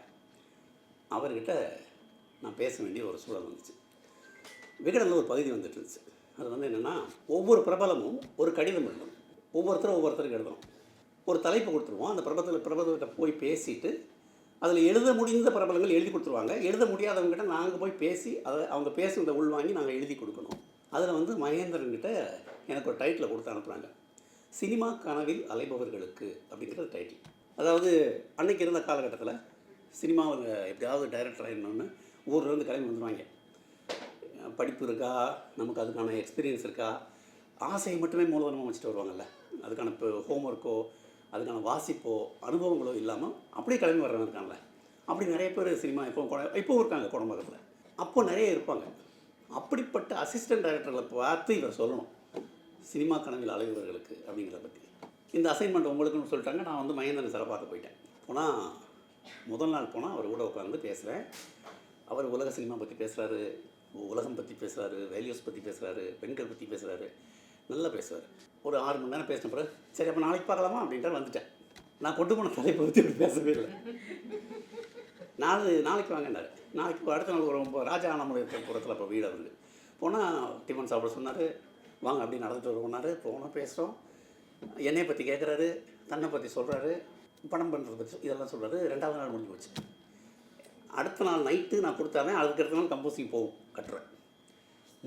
Speaker 1: அவர்கிட்ட நான் பேச வேண்டிய ஒரு சூழல் வந்துச்சு. விகடனில் ஒரு பகுதி வந்துட்டு இருந்துச்சு. அது வந்து என்னென்னா ஒவ்வொரு பிரபலமும் ஒரு கடிதம் எழுதணும். ஒவ்வொருத்தரும் ஒவ்வொருத்தருக்கு எழுதணும். ஒரு தலைப்பு கொடுத்துருவோம். அந்த பிரபலத்தில் பிரபலத்தை போய் பேசிட்டு அதில் எழுத முடிந்த பிரபலங்கள் எழுதி கொடுத்துருவாங்க. எழுத முடியாதவங்ககிட்ட நாங்கள் போய் பேசி அதை அவங்க பேசுனதை உள்வாங்கி நாங்கள் எழுதி கொடுக்கணும். அதில் வந்து மகேந்திரன்கிட்ட எனக்கு ஒரு டைட்டில் கொடுத்து அனுப்புகிறாங்க சினிமா கனவில் அலைபவர்களுக்கு அப்படிங்கிறது டைட்டில் அதாவது அன்னைக்கு இருந்த காலகட்டத்தில் சினிமாவில் எப்படியாவது டைரக்டர் ஆகிடணும்னு ஊர்லேருந்து கிளம்பி வந்துடுவாங்க படிப்பு இருக்கா? நமக்கு அதுக்கான எக்ஸ்பீரியன்ஸ் இருக்கா? ஆசையை மட்டுமே மூலதனமாக வச்சுட்டு வருவாங்கல்ல. அதுக்கான இப்போ ஹோம் ஒர்க்கோ அதுக்கான வாசிப்போ அனுபவங்களோ இல்லாமல் அப்படியே கிளம்பி வர்றவங்க இருக்காங்கல்ல. அப்படி நிறைய பேர் சினிமா இப்போ இப்போவும் இருக்காங்க குடம்பகத்தில் அப்போ நிறைய இருப்பாங்க. அப்படிப்பட்ட அசிஸ்டன்ட் டைரக்டர்களை பார்த்து இவர் சொல்லணும். சினிமா கனவில் அலைவர்களுக்கு அப்படிங்கிறத பற்றி இந்த அசைன்மெண்ட் உங்களுக்குன்னு சொல்லிட்டாங்க. நான் வந்து மகேந்திரன் சாரை பார்க்க போயிட்டேன். போனால் முதல் நாள் போனால் அவர் கூட உட்காந்து பேசுகிறேன் அவர் உலக சினிமா பற்றி பேசுகிறாரு உலகம் பற்றி பேசுகிறாரு வேல்யூஸ் பற்றி பேசுகிறாரு பெண்கள் பற்றி பேசுகிறாரு நல்லா பேசுவார். ஒரு ஆறு மணி நேரம் பேசின பிறகு சரி அப்போ நாளைக்கு பார்க்கலாமா அப்படின்ட்டு வந்துட்டேன். நான் கொண்டு போன தலைப்பை பற்றி இப்படி பேசவே இல்லை. நாலு நாளைக்கு வாங்கினார் நாளைக்கு இப்போ அடுத்த நாள் ஒரு ராஜா ஆனமலை புறத்தில் இப்போ வீடு அவருக்கு போனால் டிஃபன் சாப்பிட சொன்னார். வாங்க அப்படி நடந்துட்டு வருவோம்னாரு போனால் பேசுகிறோம் என்னையை பற்றி கேட்குறாரு தன்னை பற்றி சொல்கிறாரு படம் பண்ணுறத பற்றி இதெல்லாம் சொல்கிறாரு ரெண்டாவது நாள் முடிஞ்சு போச்சு. அடுத்த நாள் நைட்டு நான் கொடுத்தாருன் அதுக்கு அடுத்த நாள் கம்போசிங் போகும் கட்டுறேன்.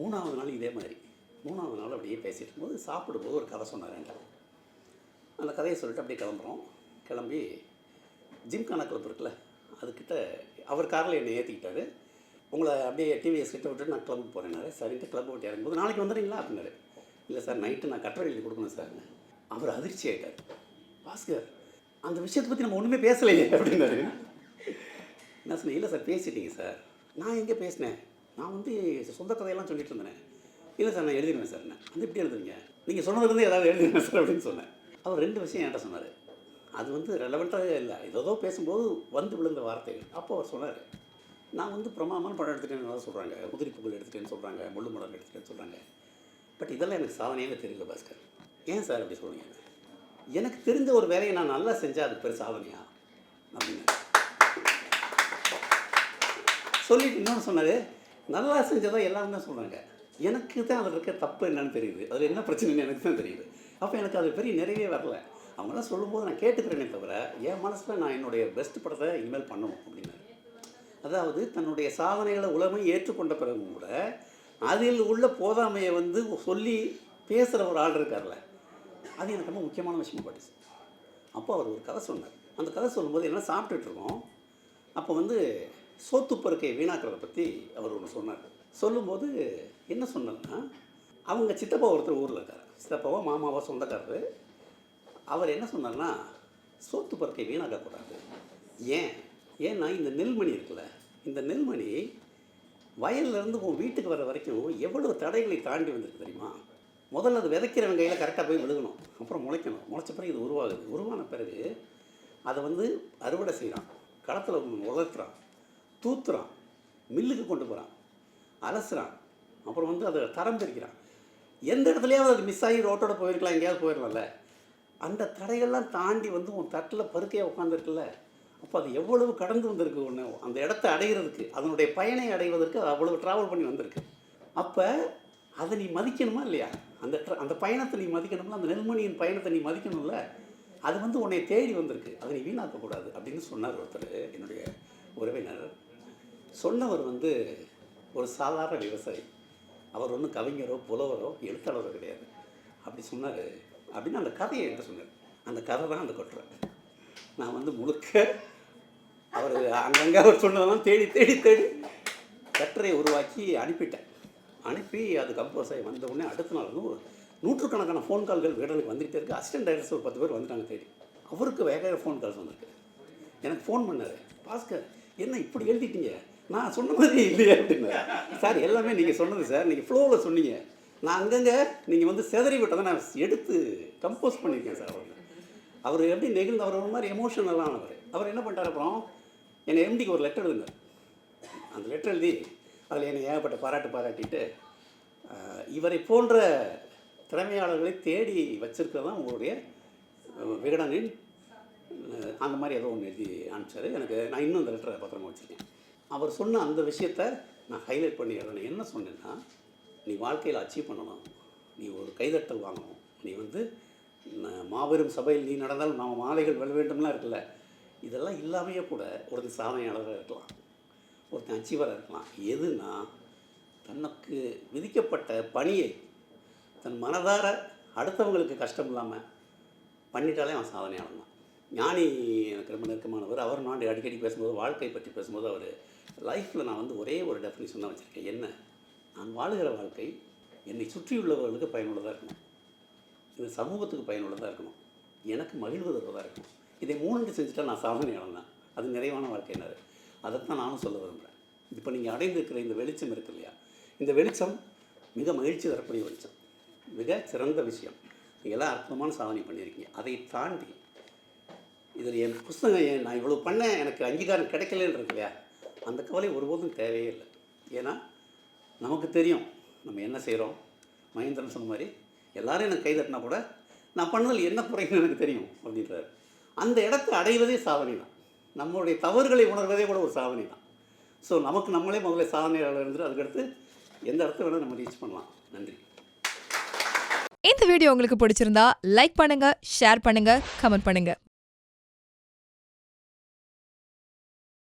Speaker 1: மூணாவது நாள் இதே மாதிரி. மூணாவது நாள் அப்படியே பேசிட்டு இருக்கும்போது சாப்பிடும்போது ஒரு கதை சொன்னார் அந்த கதையை சொல்லிட்டு அப்படியே கிளம்புறோம். கிளம்பி ஜிம்கானா கிளப் இருக்குல்ல அதுக்கிட்ட அவர் காரில் என்னை ஏற்றிக்கிட்டாரு உங்களை அப்படியே டிவிஎஸ் கிட்ட விட்டுட்டு நான் கிளம்புக்கு போகிறேன்னாரு சரின்ட்டு கிளப் விட்டு இறங்கும்போது நாளைக்கு வந்துடுறீங்களா அப்படின்னாரு. இல்லை சார் நைட்டு நான் கட்டுரை எழுதி கொடுக்கணும் சார் அவர் அதிர்ச்சி ஆகிட்டார் பாஸ்கர் அந்த விஷயத்தை பற்றி நம்ம ஒன்றுமே பேசலையே அப்படின்னாரு. என்ன சொன்னேன் இல்லை சார் பேசிட்டீங்க சார். நான் எங்கே பேசினேன்? நான் வந்து சொந்த கதையெல்லாம் சொல்லிட்டு இருந்தேன். இல்லை சார் நான் எழுதிடுவேன் சார் நான் வந்து எப்படி எழுதுவீங்க? நீங்கள் சொன்னதுலேருந்து ஏதாவது எழுதிருவேன் சார் அப்படின்னு சொன்னேன். அவர் ரெண்டு விஷயம் என்கிட்ட சொன்னார். அது வந்து ரெலவெண்ட்டாக இல்லை ஏதோ பேசும்போது வந்து விழுந்த வார்த்தைகள். அப்போ அவர் சொன்னார் நான் வந்து பிரமாதமான படம் எடுத்துட்டேன்னு சொல்கிறாங்க உதிரி புகழ் எடுத்துட்டேன்னு சொல்கிறாங்க முள்ளு மலர் எடுத்துட்டேன்னு சொல்கிறாங்க பட் இதெல்லாம் எனக்கு சாதனையாக தெரியல பாஸ்கர். ஏன் சார் அப்படி சொல்றீங்க? எனக்கு தெரிஞ்ச ஒரு வேலையை நான் நல்லா செஞ்சால் அது பெரிய சாதனையா? அப்படின்னு சொல்லிட்டு இன்னொன்று சொன்னார் நல்லா செஞ்சதாக எல்லாரும் தான் சொல்கிறாங்க எனக்கு தான் அதில் இருக்க தப்பு என்னன்னு தெரியுது. அதில் என்ன பிரச்சனைன்னு எனக்கு தான் தெரியுது. அப்போ எனக்கு அது பெரிய நிறைவே வரல. அவங்களாம் சொல்லும்போது நான் கேட்டுக்கிறேனே தவிர என் மனசில் நான் என்னுடைய பெஸ்ட் படத்தை இனிமேல் பண்ணணும் அப்படின்னாரு. அதாவது தன்னுடைய சாதனைகளை உலகம் ஏற்றுக்கொண்ட பிறகும் கூட அதில் உள்ள போதாமையை வந்து சொல்லி பேசுகிற ஒரு ஆள் இருக்கார்ல அது எனக்கு ரொம்ப முக்கியமான விஷயமா பட்டுச்சு அப்போ அவர் ஒரு கதை சொன்னார். அந்த கதை சொல்லும்போது எல்லாம் சாப்பிட்டுட்டு இருக்கோம். அப்போ வந்து சோத்து பருக்கையை வீணாக்கிறத பற்றி அவர் ஒன்று சொன்னார். சொல்லும்போது என்ன சொன்னார்னா அவங்க சித்தப்பா ஒருத்தர் ஊரில் இருக்கார். சித்தப்பாவோ மாமாவோ சொந்தக்காரர். அவர் என்ன சொன்னார்னா சோத்து பருக்கை வீணாக்கக்கூடாது. ஏன்? ஏன்னா இந்த நெல்மணி இருக்குல்ல இந்த நெல்மணி வயல்லேருந்து உன் வீட்டுக்கு வர வரைக்கும் எவ்வளவு தடைகளை தாண்டி வந்திருக்கு தெரியுமா? முதல்ல அது விதைக்கிறவங்க கையில் கரெக்டாக போய் விழுகணும். அப்புறம் முளைக்கணும். முளைச்ச பிறகு இது உருவாகுது. உருவான பிறகு அதை வந்து அறுவடை செய்கிறான் களத்தில் உலர்த்துறான். தூத்துறான். மில்லுக்கு கொண்டு போகிறான் அலசுறான். அப்புறம் வந்து அதை தரம் பிரிக்கிறான் எந்த இடத்துலையாவது அது மிஸ் ஆகி ரோட்டோட போயிருக்கலாம் எங்கேயாவது போயிடலாம்ல அந்த தடைகள்லாம் தாண்டி வந்து உன் தட்டில் பருக்கையாக உட்காந்துருக்குல்ல அப்போ அது எவ்வளவு கடந்து வந்திருக்கு ஒன்று அந்த இடத்த அடைகிறதுக்கு அதனுடைய பயனை அடைவதற்கு அது அவ்வளவு ட்ராவல் பண்ணி வந்திருக்கு. அப்போ அதை நீ மதிக்கணுமா இல்லையா? அந்த அந்த பயணத்தை நீ மதிக்கணும்ல அந்த நெல்மணியின் பயணத்தை நீ மதிக்கணும்ல அது வந்து உன்னை தேடி வந்திருக்கு. அதை நீ வீணாக்கக்கூடாது அப்படின்னு சொன்னார் ஒருத்தர் என்னுடைய உறவினர். சொன்னவர் வந்து ஒரு சாதாரண விவசாயி. அவர் ஒன்றும் கவிஞரோ புலவரோ எழுத்தாளரோ கிடையாது. அப்படி சொன்னார். அப்படின்னு அந்த கதையை என்கிட்ட சொன்னார்? அந்த கதை தான் அந்த கொட்டுறேன் நான் வந்து முழுக்க அவர் அங்கங்கே அவர் சொன்னதெல்லாம் தேடி தேடி தேடி கட்டுரையை உருவாக்கி அனுப்பிட்டேன். அனுப்பி அது கம்போஸ் ஆகி வந்த உடனே அடுத்த நாள் வந்து ஒரு நூற்றுக்கணக்கான ஃபோன் கால்கள் வீடனுக்கு வந்துகிட்டே இருக்குது அசிஸ்டன்ட் டைரக்டர்ஸ் ஒரு பத்து பேர் வந்துட்டாங்க தேடி. அவருக்கு வேக வேக ஃபோன் கால்ஸ் வந்திருக்கு. எனக்கு ஃபோன் பண்ணார். பாஸ்கர் என்ன இப்படி எழுதிட்டீங்க? நான் சொன்ன மாதிரி இல்லையா அப்படின்னாரு சார் எல்லாமே நீங்கள் சொன்னது சார். நீங்கள் ஃப்ளோவில் சொன்னீங்க. நான் அங்கங்கே நீங்கள் வந்து செதறி விட்டதை நான் எடுத்து கம்போஸ் பண்ணியிருக்கேன் சார் அவர். அவர் எப்படி நெகிழ்ந்து அவர் ஒரு மாதிரி எமோஷனலானவர் அவர் என்ன பண்ணிட்டார் அப்புறம்? என்னை எம்டிக்கு ஒரு லெட்டர் எழுதுங்க அந்த லெட்டர் எழுதி அதில் என்னை ஏகப்பட்ட பாராட்டு பாராட்டிட்டு இவரை போன்ற திறமையாளர்களை தேடி வச்சிருக்கிறது தான் உங்களுடைய விகடனின் அந்த மாதிரி ஏதோ ஒன்று எழுதி அனுப்பிச்சார். எனக்கு நான் இன்னும் அந்த லெட்டரை பத்திரமா வச்சுருக்கேன். அவர் சொன்ன அந்த விஷயத்த நான் ஹைலைட் பண்ணி என்ன சொன்னேன்னா நீ வாழ்க்கையில் அச்சீவ் பண்ணணும். நீ ஒரு கைதட்டல் வாங்கணும். நீ வந்து மாபெரும் சபையில் நீ நடந்தால் நாம் மாலைகள் வெல்ல வேண்டும்லாம் இருக்குல்ல. இதெல்லாம் இல்லாமையே கூட ஒருத்தன் சாதனையாளராக இருக்கலாம். ஒருத்தன் அச்சீவராக இருக்கலாம். எதுனா தனக்கு விதிக்கப்பட்ட பணியை தன் மனதார அடுத்தவங்களுக்கு கஷ்டம் இல்லாமல் பண்ணிட்டாலே அவன் சாதனையாளன் தான். ஞானி எனக்கு ரொம்ப நெருக்கமானவர். அவர் நான் அடிக்கடி பேசும்போது வாழ்க்கை பற்றி பேசும்போது அவர் லைஃப்பில் நான் வந்து ஒரே ஒரு டெஃபினேஷன் தான் வச்சுருக்கேன். என்ன? நான் வாழுகிற வாழ்க்கை என்னை சுற்றியுள்ளவர்களுக்கு பயனுள்ளதாக இருக்கணும். இந்த சமூகத்துக்கு பயனுள்ளதாக இருக்கணும். எனக்கு மகிழ்வு இருக்கணும். இதை மூணு செஞ்சுட்டா நான் சாதனையாளன் தான் அது நிறைவான வாழ்க்கையினார் அதைத்தான் நானும் சொல்ல விரும்புகிறேன் இப்போ நீங்கள் அடைந்திருக்கிற இந்த வெளிச்சம் இருக்கு இல்லையா? இந்த வெளிச்சம் மிக மகிழ்ச்சி தரக்கூடிய வெளிச்சம். மிக சிறந்த விஷயம். நீங்கள் எல்லாம் அற்புதமான சாதனை பண்ணியிருக்கீங்க. அதை தாண்டி இதில் என் புஸ்தகம் நான் இவ்வளோ பண்ணேன்? எனக்கு அங்கீகாரம் கிடைக்கலன்றது இல்லையா? அந்த கவலை ஒருபோதும் தேவையே இல்லை. ஏன்னா நமக்கு தெரியும் நம்ம என்ன செய்கிறோம் மகேந்திரன் சொன்ன மாதிரி எல்லாரும் எனக்கு கை தட்டினா கூட நான் பண்ணதில் என்ன குறைன்னு எனக்கு தெரியும் அப்படின்றார். அந்த இடத்தை அடைவதே சாதனை தான். நம்மளுடைய தவறுகளை உணர்வதே கூட ஒரு சாதனை தான். ஸோ நமக்கு நம்மளே முதல்ல சாதனையாளர் இருந்து அதுக்கடுத்து எந்த இடத்த வேணால் நம்ம ரீச் பண்ணலாம். நன்றி.
Speaker 3: இந்த வீடியோ உங்களுக்கு பிடிச்சிருந்தா லைக் பண்ணுங்க ஷேர் பண்ணுங்க கமெண்ட் பண்ணுங்க.